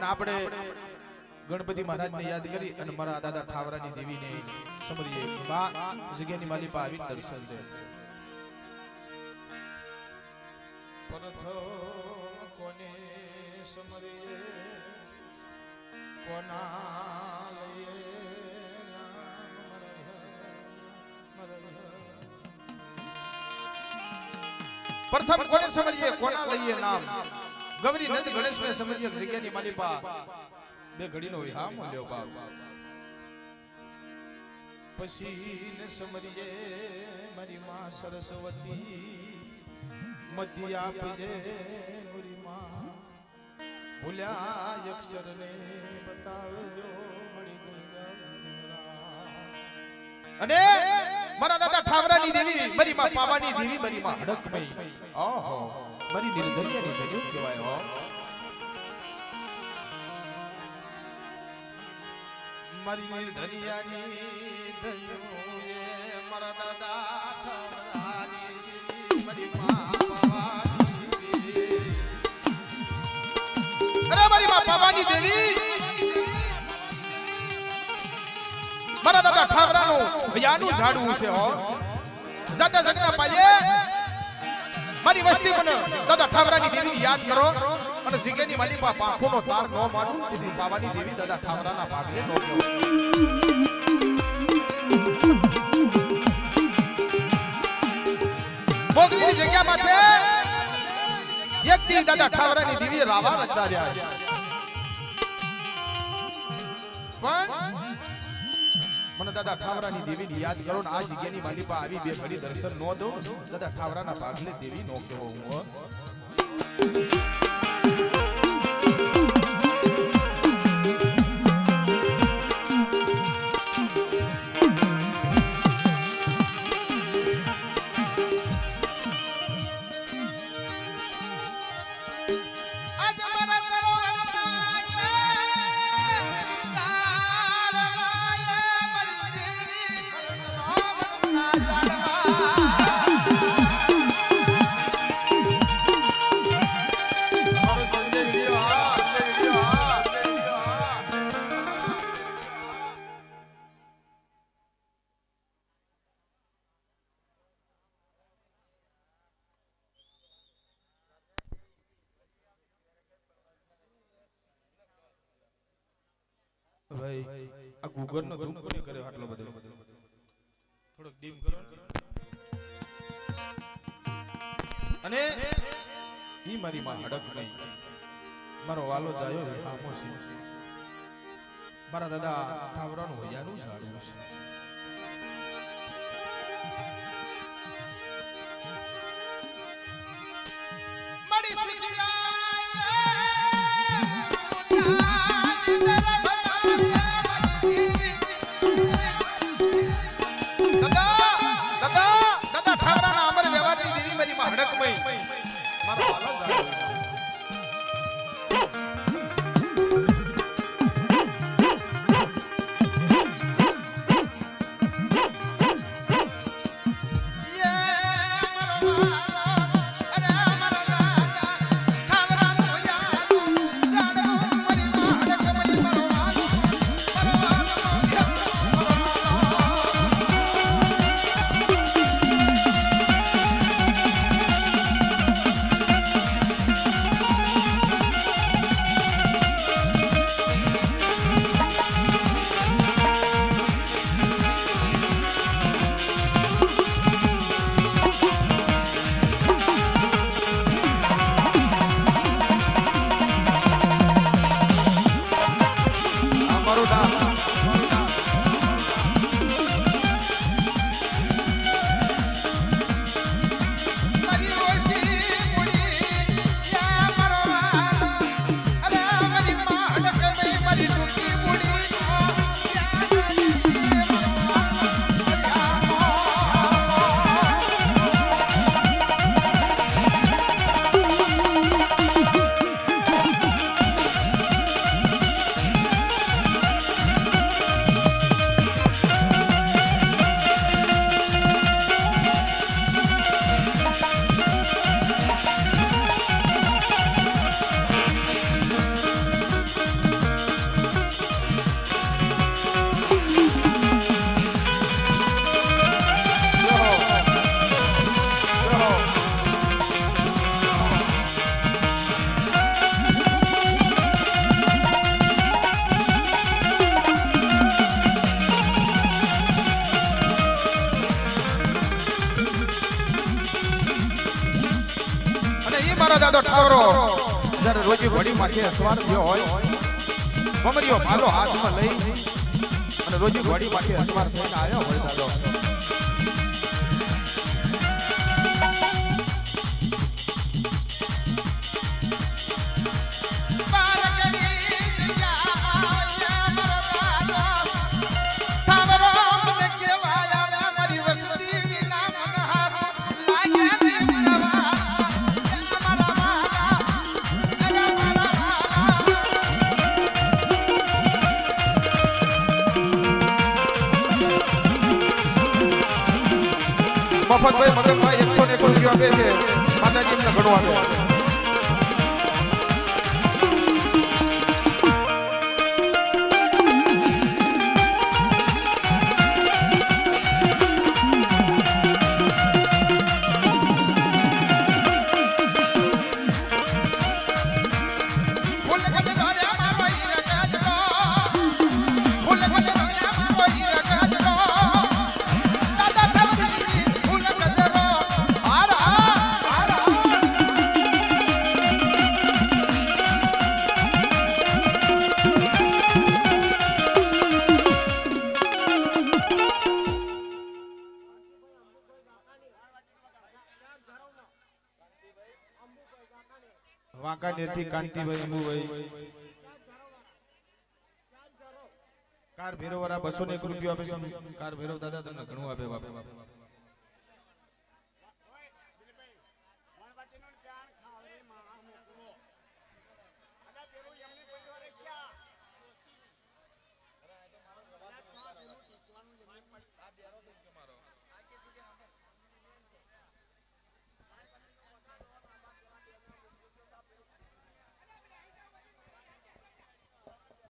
અને આપણે ગણપતિ મહારાજને યાદ કરી અને મારા દાદા ઠાવરાની દેવીને સમરીએ બા જગ્યાની માલિપા આવી દર્શન દે કોને સમરીએ? કોના. પ્રથમ કોને સમજીએ કોના લઈએ નામ? ગૌરી નંદ ગણેશ ને સમજીએ જગ્યાની માલિપા બે ઘડીનો વિહામ લ્યો બાપ પછી સમરીએ મારી માં સરસ્વતી મતી આપજે મારી માં. ભૂલ્યા અક્ષર ને બતાવજો અને મારા દાદા ઠાવરાની દેવી, મારી માં પાવાની દેવી, મારી માં હડકમઈ ઓહો. મારી નિર્ધરિયાની ધન્યું કહેવાય હો મારી નિર્ધરિયાની ધન્યું એ મારા દાદા મારી મારી દાદા ઠાવરાનું હયાનું ઝાડવું છે હો. દાદા જગના પાયે મારી વસ્તી મને દાદા ઠાવરાની દેવીની યાદ કરો અને સિગેની માલિપા પાંખોનો તાર નો માનું તેથી બાવાની દેવી દાદા ઠાવરાના પાગલે નો કહેવાય. જગ્યા માથે એક દી દાદા ઠાવરાની દેવી રાવા રચાર્યા છે પણ મને દાદા ઠાવરાની દેવીની યાદ કરો ને, આ જગ્યાની માલિપા આવી બે ઘડી દર્શન નો દો દાદા ઠાવરાના ભાગને દેવી નો કેવો હું. આ ગૂગલ નો ધૂમ કોને કર્યો આટલો બધો. થોડોક ડીમ કરો. અને ઈ મારી માં હડક નહીં. મારો વાલો જાયો રે હામો છે. મારા દાદા ઠાવરાનું હોયાનું ઝાડવું છે. દાદા ઠાકોરો જ્યારે રોજી ઘોડી માથે સવાર થયો હોય મમરીઓ ભાલો હાથમાં લઈ અને રોજી ઘોડી માથે અસવાર થઈને આવ્યો હોય દાદો. મફતભાઈ મગનભાઈ એકસો ને એક રૂપિયા આપે છે. માતાજી એમને ઘણું આપે. વાંકાનેરથી કાંતિભાઈ અંબુભાઈ કાર ભેરવ વાળા બસો ને એક રૂપિયા આપે કાર ભેરવ દાદા તમને ઘણું આપે બાપા.